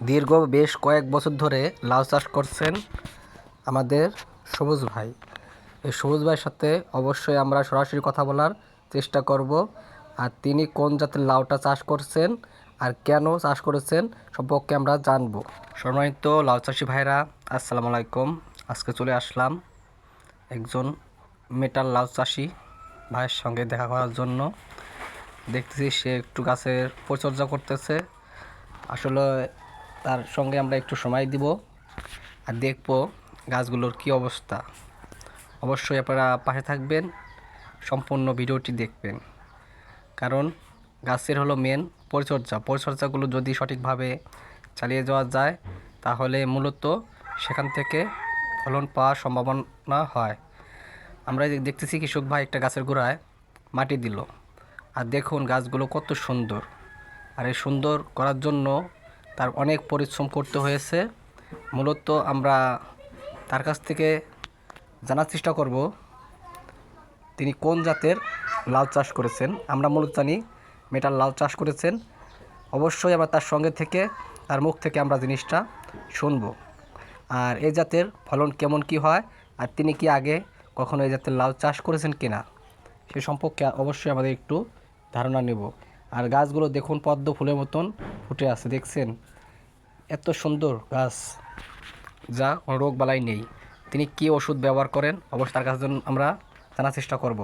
দীর্ঘ বেশ কয়েক বছর ধরে লাউ চাষ করছেন আমাদের সবুজ ভাই। এই সবুজ ভাইয়ের সাথে অবশ্যই আমরা সরাসরি কথা বলার চেষ্টা করব আর তিনি কোন জাতের লাউটা চাষ করছেন আর কেন চাষ করেছেন সম্পর্কে আমরা জানব। সম্মানিত লাউ চাষি ভাইরা, আসসালামু আলাইকুম। আজকে চলে আসলাম একজন মেটাল লাউ চাষি ভাইয়ের সঙ্গে দেখা করার জন্য। দেখতেছি সে একটু গাছের পরিচর্যা করতেছে। আসলে তার সঙ্গে আমরা একটু সময় দিব আর দেখব গাছগুলোর কি অবস্থা। অবশ্যই আপনারা পাশে থাকবেন, সম্পূর্ণ ভিডিওটি দেখবেন। কারণ গাছের হলো মেন পরিচর্যা। পরিচর্যাগুলো যদি সঠিকভাবে চালিয়ে যাওয়া যায়, তাহলে মূলত সেখান থেকে ফলন পাওয়ার সম্ভাবনা হয়। আমরা দেখতেছি কৃষক ভাই একটা গাছের গোড়ায় মাটি দিল। আর দেখুন গাছগুলো কত সুন্দর। আর এই সুন্দর করার জন্য তার অনেক পরিশ্রম করতে হয়েছে। মূলত আমরা তার কাছ থেকে জানার চেষ্টা করব, তিনি কোন জাতের লাউ চাষ করেছেন। আমরা মূলত জানি মেটাল লাউ চাষ করেছেন। অবশ্যই আমরা তার সঙ্গে থেকে, তার মুখ থেকে আমরা জিনিসটা শুনব। আর এই জাতের ফলন কেমন কি হয়, আর তিনি কি আগে কখনো এই জাতের লাউ চাষ করেছেন কিনা, সে সম্পর্কে অবশ্যই আমাদের একটু ধারণা নেব। আর গাছগুলো দেখুন পদ্ম ফুলের মতন ফুটে আছে দেখছেন? এত সুন্দর গাছ যা কোনো রোগ বালাই নেই। তিনি কি ওষুধ ব্যবহার করেন? অবশ্য তার কাছে আমরা জানার চেষ্টা করব।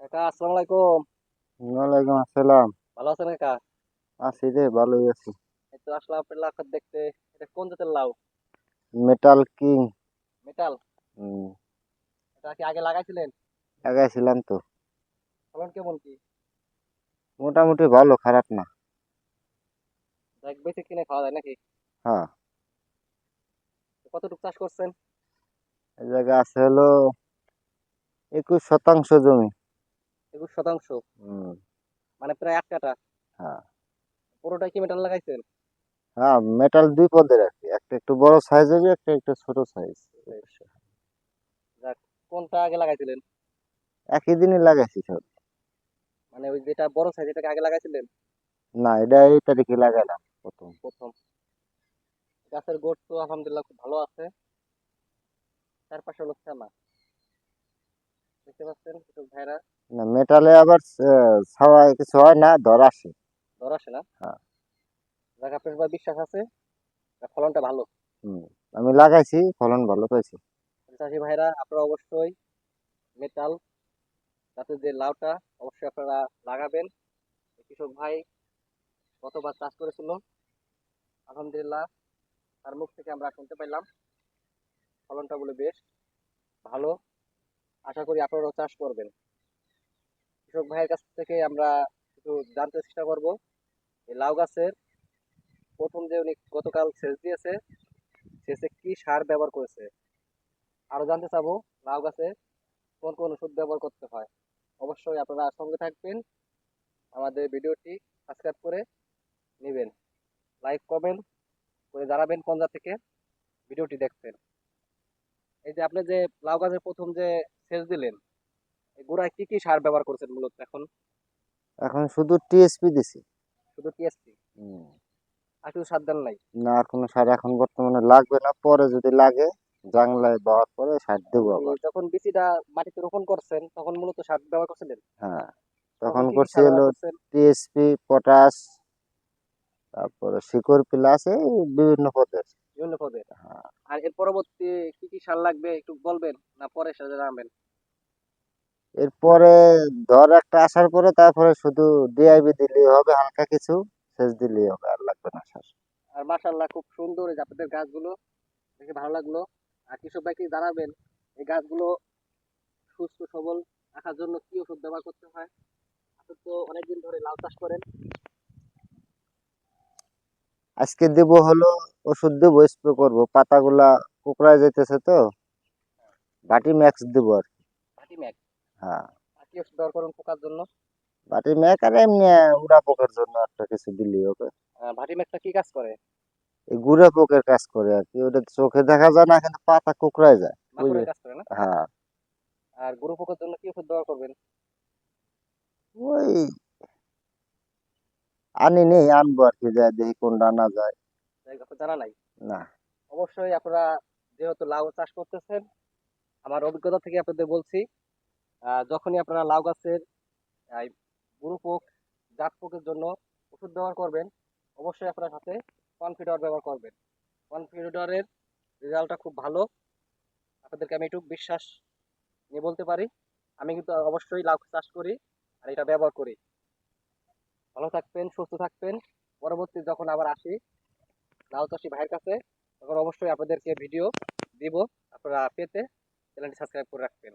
কাকা আসসালামু আলাইকুম। ওয়ালাইকুম আসসালাম। ভালো আছেন কাকা? আছি রে ভালোই আছি। এই তো আসলাম আপনার দেখতে। এটা কোন জাতের লাউ? মেটাল কিং মেটাল হুম, এটা কি আগে লাগাইছিলেন? লাগাইছিলাম তো। ফলন কেমন কি? মোটামুটি ভালো খারাপ না। দেখ বেশি কিনে খাওয়া যায় নাকি? হ্যাঁ। কতটুকু চাষ করছেন? এই জায়গা আছে হলো একুশ শতাংশ জমি। একুশ শতাংশ? মানে প্রায় এক কাটা হ্যাঁ। পুরোটাই কি মেটাল লাগাইছেন? হ্যাঁ মেটাল দুই পদের আর কি। একটা একটু বড় সাইজ হবে একটা একটু ছোট সাইজ কোনটা আগে লাগাইছিলেন? একই দিনই লাগাইছি সব। মানে ওই যেটা বড় সাইজ এটাকে আগে লাগাইছিলেন? না এটা এই তারিখে লাগাইলাম প্রথম। প্রথম। গাছের গোট তো আলহামদুলিল্লাহ খুব ভালো আছে। চার পাশে হলো শ্যামা দেখতে পাচ্ছেন কৃষক ভাইরা? না মেটালে আবার ছাওয়া কিছু হয় না ধর আসে। ধর আসে না? হ্যাঁ। যাক আপনার উপর বিশ্বাস আছে? ফলনটা ভালো? হুম, আমি লাগাইছি ফলন ভালো পাইছি। চাষি ভাইরা আপনারা অবশ্যই মেটাল যাতে যে লাউটা অবশ্যই আপনারা লাগাবেন। কৃষক ভাই গতবার চাষ করেছিল। আলহামদুলিল্লাহ, তার মুখ থেকে আমরা শুনতে পাইলাম। ফলনটা বলে বেশ ভালো। আশা করি আপনারাও চাষ করবেন। কৃষক ভাইয়ের কাছ থেকে আমরা কিছু জানতে চেষ্টা করব। এই লাউ গাছের প্রথম যে উনি গতকাল সেচ দিয়েছে, সেচে কি সার ব্যবহার করেছে? আরও জানতে চাবো, লাউ গাছে কোন কোন ওষুধ ব্যবহার করতে হয়? অবশ্যই আপনারা সঙ্গে থাকবেন। আমাদের ভিডিওটি সাবস্ক্রাইব করে নেবেন। লাইক কমেন্ট করে জানাবেন কোন থেকে ভিডিওটি দেখছেন এই যে আপনি যে লাউ গাছের প্রথম যে সেচ দিলেন এই গোড়ায় কি কি সার ব্যবহার করছেন মূলত এখন? এখন শুধু টিএসপি দিছি। শুধু টিএসপি হুম। আর কিছু সার দেন নাই? না আর কোনো সার এখন বর্তমানে লাগবে না। পরে যদি লাগে জাংলায় দেওয়ার পরে সার দেবো আবার। যখন বিচিটা মাটিতে রোপণ করছেন তখন মূলত সার ব্যবহার করছিলেন? হ্যাঁ তখন করছি হলো টিএসপি পটাশ তারপরে শিকড় প্লাস এই বিভিন্ন পদের। বিভিন্ন পদে হ্যাঁ। আর এর পরবর্তী কি কি সার লাগবে একটু বলবেন না পরে সাথে জানাবেন? এরপরে ধর একটা আসার পরে তারপরে শুধু ডিআইবি দিলেই হবে হালকা কিছু সেচ দিলেই হবে আর লাগবে না সার। আর মাশাল্লাহ খুব সুন্দর আপনাদের গাছগুলো দেখে ভালো লাগল। আর কৃষক ভাইকে জানাবেন এই গাছগুলো সুস্থ সবল রাখার জন্য কি ওষুধ ব্যবহার করতে হয়? আপনি তো অনেকদিন ধরে লাউ চাষ করেন। আজকে দেব হলো ওষুধ দেবো স্প্রে করব। পাতাগুলা কুকড়ায় যেতেছে তো। বাটি ম্যাক্স দেবো আর বাটি ভাটি ম্যাক হ্যাঁ কি ওষুধ ব্যবহার করুন পোকার জন্য? বাটি ম্যাক আর এমনি উড়া পোকার জন্য একটা কিছু দিলেই হবে আহ, ভাটি ম্যাকটা কি কাজ করে? এই গুড়া পোকের কাজ করে আর কি ওটা চোখে দেখা যায় না কিন্তু পাতা কুকড়ায় যায় হ্যাঁ। আর গরু পোকার জন্য কি ওষুধ ব্যবহার করবেন? ওই আনি নেই আনব আর কি যায় দেখি কোনটা আনা যায়। জানা নাই? না। অবশ্যই আপনারা যেহেতু লাউ চাষ করতেছেন আমার অভিজ্ঞতা থেকে আপনাদের বলছি যখনই আপনারা লাউ গাছের আহ, পোক জাত পোকের জন্য ওষুধ ব্যবহার করবেন অবশ্যই আপনার সাথে কনফিডার ব্যবহার করবেন। কনফিডারের রেজাল্টটা খুব ভালো। আপনাদেরকে আমি একটু বিশ্বাস নিয়ে বলতে পারি। আমি কিন্তু অবশ্যই লাউ চাষ করি আর এটা ব্যবহার করি। ভালো থাকবেন, সুস্থ থাকবেন। পরবর্তী যখন আবার আসি লাউ চাষি ভাইয়ের কাছে, তখন অবশ্যই আপনাদেরকে ভিডিও দিব। আপনারা পেতে চ্যানেলটি সাবস্ক্রাইব করে রাখবেন।